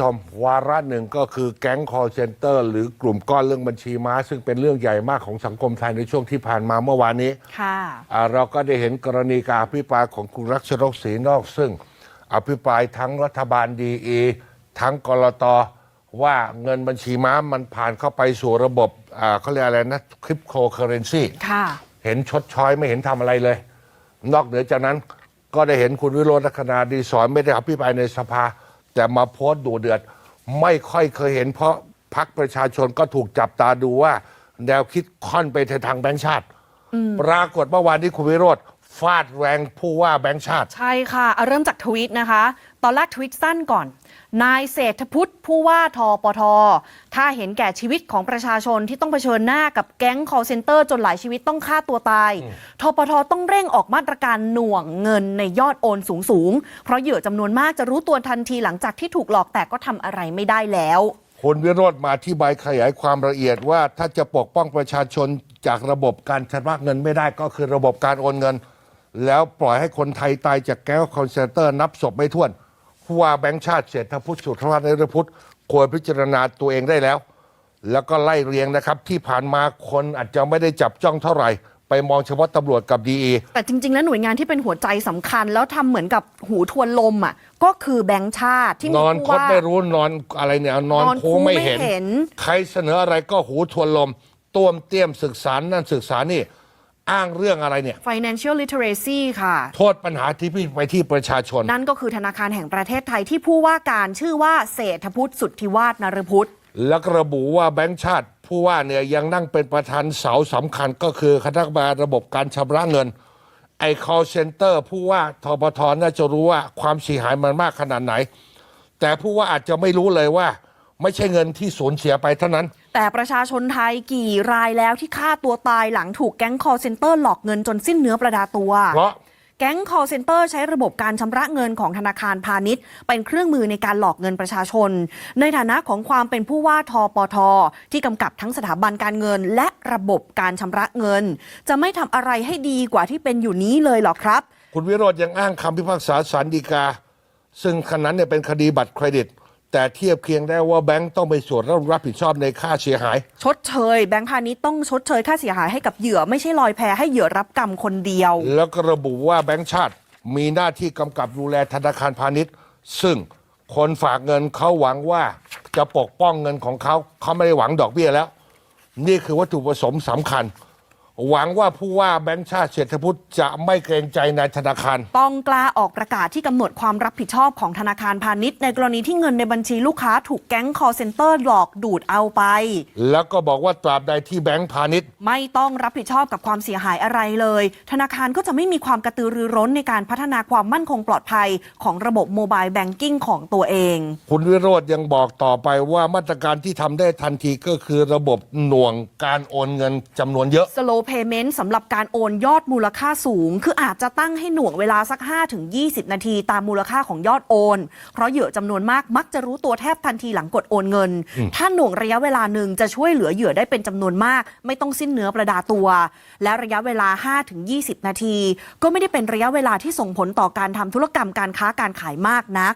ชมวาระหนึ่งก็คือแก๊งคอร์เซนเตอร์ หรือกลุ่มก้อนเรื่องบัญชีม้า ซึ่งเป็นเรื่องใหญ่มากของสังคมไทยในช่วงที่ผ่านมาเมื่อวานนี้ค่ะเราก็ได้เห็นกรณีการอภิปรายของคุณรักชนกศรีนอก ซึ่งอภิปรายทั้งรัฐบาลดีเอทั้งกรตว่าเงินบัญชีม้ามันผ่านเข้าไปสู่ระบบเขาเรียกอะไรนะคริปโตเคอเรนซีค่ะเห็นชดช้อยไม่เห็นทำอะไรเลย นอกเหนือจากนั้นก็ได้เห็นคุณวิโรจน์ลักษณะดีสอนไม่ได้อภิปรายในสภา แต่มาโพสต์ดูเดือด ไม่ค่อยเคยเห็น เพราะพักประชาชนก็ถูกจับตาดูว่า แนวคิดค่อนไปทางแบงค์ชาติ ปรากฏเมื่อวานที่คุณวิโรธฟาดแรงผู้ว่าแบงค์ชาติ ใช่ค่ะเอาเริ่มจากทวิตนะคะ ตอนแรกทวิตสั้นก่อน นายเศรษฐพุทธผู้ว่าทปท ถ้าเห็นแก่ชีวิตของประชาชนที่ต้องเผชิญหน้ากับแก๊ง call center จนหลายชีวิตต้องฆ่าตัวตาย ทปทต้องเร่งออกมาตรการหน่วงเงินในยอดโอนสูงสูงเพราะเหยื่อจำนวนมากจะรู้ตัวทันทีหลังจากที่ถูกหลอกแต่ก็ทำอะไรไม่ได้แล้วคุณวิโรธมาที่ใบายขยายความละเอียดว่าถ้าจะปกป้องประชาชนจากระบบการชำระเงินไม่ได้ก็คือระบบการโอนเงิน แล้วปล่อยให้คนไทยตายจากแก๊งคอนเซนเตอร์นับศพไม่ถ้วน ผู้ว่าแบงค์ชาติเศรษฐพุทธสุทธวัฒน์นรพุทธควรพิจารณาตัวเองได้แล้ว แล้วก็ไล่เรียงนะครับ ที่ผ่านมาคนอาจจะไม่ได้จับจ้องเท่าไหร่ ไปมองเฉพาะตำรวจกับดีเอแต่จริง ๆ แล้วหน่วยงานที่เป็นหัวใจสำคัญ แล้วทำเหมือนกับหูทวนลมอะก็คือแบงค์ชาติที่มีนอนผู้คดว่า ไม่รู้นอนอะไรเนี่ยนอนนอนคูคูไม่ไม่เห็นเห็น ใครเสนออะไรก็หูทวนลมต้วมเตี้ยมศึกษานั่นศึกษานี่ อ้างเรื่องอะไรเนี่ย financial literacy ค่ะ โทษปัญหาที่พี่ไปที่ประชาชน นั่นก็คือธนาคารแห่งประเทศไทยที่ผู้ว่าการชื่อว่าเศรษฐพุทธสุทธิวาฒนรพุทธแล้วก็ระบุว่าแบงค์ชาติ ผู้ว่าเนี่ยยังนั่งเป็นประธานเสาสำคัญก็คือคณะกรรมการระบบการชำระเงิน ไอ้ call center ผู้ว่าทปทน่าจะรู้ว่าความเสียหายมันมากขนาดไหน แต่ผู้ว่าอาจจะไม่รู้เลยว่า ไม่ใช่เงินที่สูญเสียไปเท่านั้น แต่ประชาชนไทยกี่รายแล้วที่ฆ่าตัวตายหลังถูกแก๊ง call center หลอกเงินจนสิ้นเนื้อประดาตัว เพราะแก๊ง call center ใช้ระบบการชำระเงินของธนาคารพาณิชย์ เป็นเครื่องมือในการหลอกเงินประชาชน ในฐานะของความเป็นผู้ว่าทปท ที่กำกับทั้งสถาบันการเงิน และระบบการชำระเงิน จะไม่ทำอะไรให้ดีกว่าที่เป็นอยู่นี้เลยเหรอครับ คุณวิโรธยังอ้างคำพิพากษาสารดีกา ซึ่งขณะนั้นเนี่ยเป็นคดีบัตรเครดิต แต่เทียบเคียงได้ว่าแบงก์ต้องไปส่วนรับผิดชอบในค่าเสียหาย ชดเชย แบงค์พาณิชย์ต้องชดเชยค่าเสียหายให้กับเหยื่อไม่ใช่ลอยแพให้เหยื่อรับกรรมคนเดียว แล้วก็ระบุว่าแบงก์ชาติมีหน้าที่กำกับดูแลธนาคารพาณิชย์ ซึ่งคนฝากเงินเขาหวังว่าจะปกป้องเงินของเขาเขาไม่ได้หวังดอกเบี้ยแล้ว นี่คือวัตถุประสงค์สำคัญ หวังว่าผู้ว่าแบงก์ชาติเศรษฐพุทธจะไม่เกรงใจในธนาคาร ต้องกล้าออกประกาศที่กำหนดความรับผิดชอบของธนาคารพาณิชย์ ในกรณีที่เงินในบัญชีลูกค้าถูกแก๊ง call center หลอกดูดเอาไป แล้วก็บอกว่าตราบใดที่แบงก์พาณิชย์ ไม่ต้องรับผิดชอบกับความเสียหายอะไรเลย ธนาคารก็จะไม่มีความกระตือรือร้นในการพัฒนาความมั่นคงปลอดภัย ของระบบโมบายแบงกิ้งของตัวเอง คุณวิโรธยังบอกต่อไปว่ามาตรการที่ทำได้ทันทีก็คือระบบหน่วงการโอนเงินจำนวนเยอะ slow payment สำหรับการโอนยอดมูลค่าสูง คืออาจจะตั้งให้หน่วงเวลาสัก 5-20 นาที ตามมูลค่าของยอดโอน เพราะเหยื่อจำนวนมากมักจะรู้ตัวแทบทันทีหลังกดโอนเงิน ถ้าหน่วงระยะเวลาหนึ่งจะช่วยเหลือเหยื่อได้เป็นจำนวนมาก ไม่ต้องสิ้นเนื้อประดาตัว และระยะเวลา 5-20 นาที ก็ไม่ได้เป็นระยะเวลาที่ส่งผลต่อการทำธุรกรรมการค้าการขายมากนัก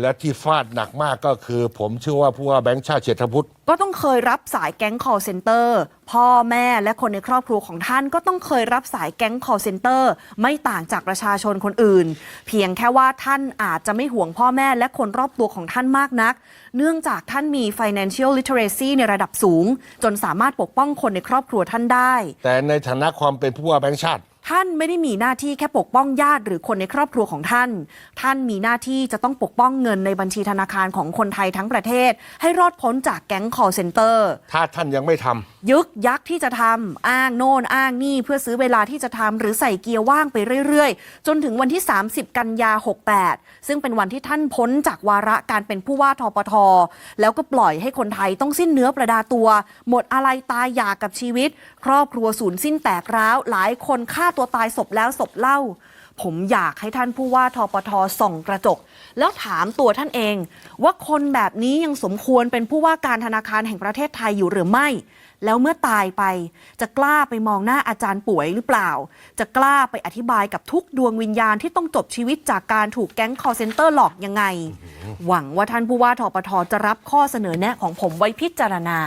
และที่ฟาดหนักมากก็คือ ผมเชื่อว่าผู้ว่าแบงก์ชาติเศรษฐพุทธก็ต้องเคยรับสายแก๊ง call center พ่อแม่และคนในครอบครัวของท่านก็ต้องเคยรับสายแก๊ง call center ไม่ต่างจากประชาชนคนอื่น เพียงแค่ว่าท่านอาจจะไม่ห่วงพ่อแม่และคนรอบตัวของท่านมากนัก เนื่องจากท่านมี financial literacy ในระดับสูง จนสามารถปกป้องคนในครอบครัวท่านได้ แต่ในฐานะความเป็นผู้ว่าแบงก์ชาติ ท่านไม่ได้มีหน้าที่แค่ปกป้องญาติหรือคนในครอบครัวของท่าน ท่านมีหน้าที่จะต้องปกป้องเงินในบัญชีธนาคารของคนไทยทั้งประเทศ ให้รอดพ้นจากแก๊ง call center ถ้าท่านยังไม่ทำ ยึกยักที่จะทำอ้างโน่นอ้างนี่ เพื่อซื้อเวลาที่จะทำหรือใส่เกียร์ว่างไปเรื่อยๆ จนถึงวันที่ 30 กันยา 68 ซึ่งเป็นวันที่ท่านพ้นจากวาระการเป็นผู้ว่าทปท แล้วก็ปล่อยให้คนไทยต้องสิ้นเนื้อประดาตัว หมดอะไรตายอยากกับชีวิต ครอบครัวสูญสิ้นแตกร้าวหลายคนฆ่าตัวตายศพแล้วศพเล่า ผมอยากให้ท่านผู้ว่าทปทส่องกระจก แล้วถามตัวท่านเอง ว่าคนแบบนี้ยังสมควรเป็นผู้ว่าการธนาคารแห่งประเทศไทยอยู่หรือไม่ แล้วเมื่อตายไป จะกล้าไปมองหน้าอาจารย์ป่วยหรือเปล่า จะกล้าไปอธิบายกับทุกดวงวิญญาณที่ต้องจบชีวิตจากการถูกแก๊ง call center หลอกยังไง หวังว่าท่านผู้ว่าทปทจะรับข้อเสนอแนะของผมไว้พิจารณา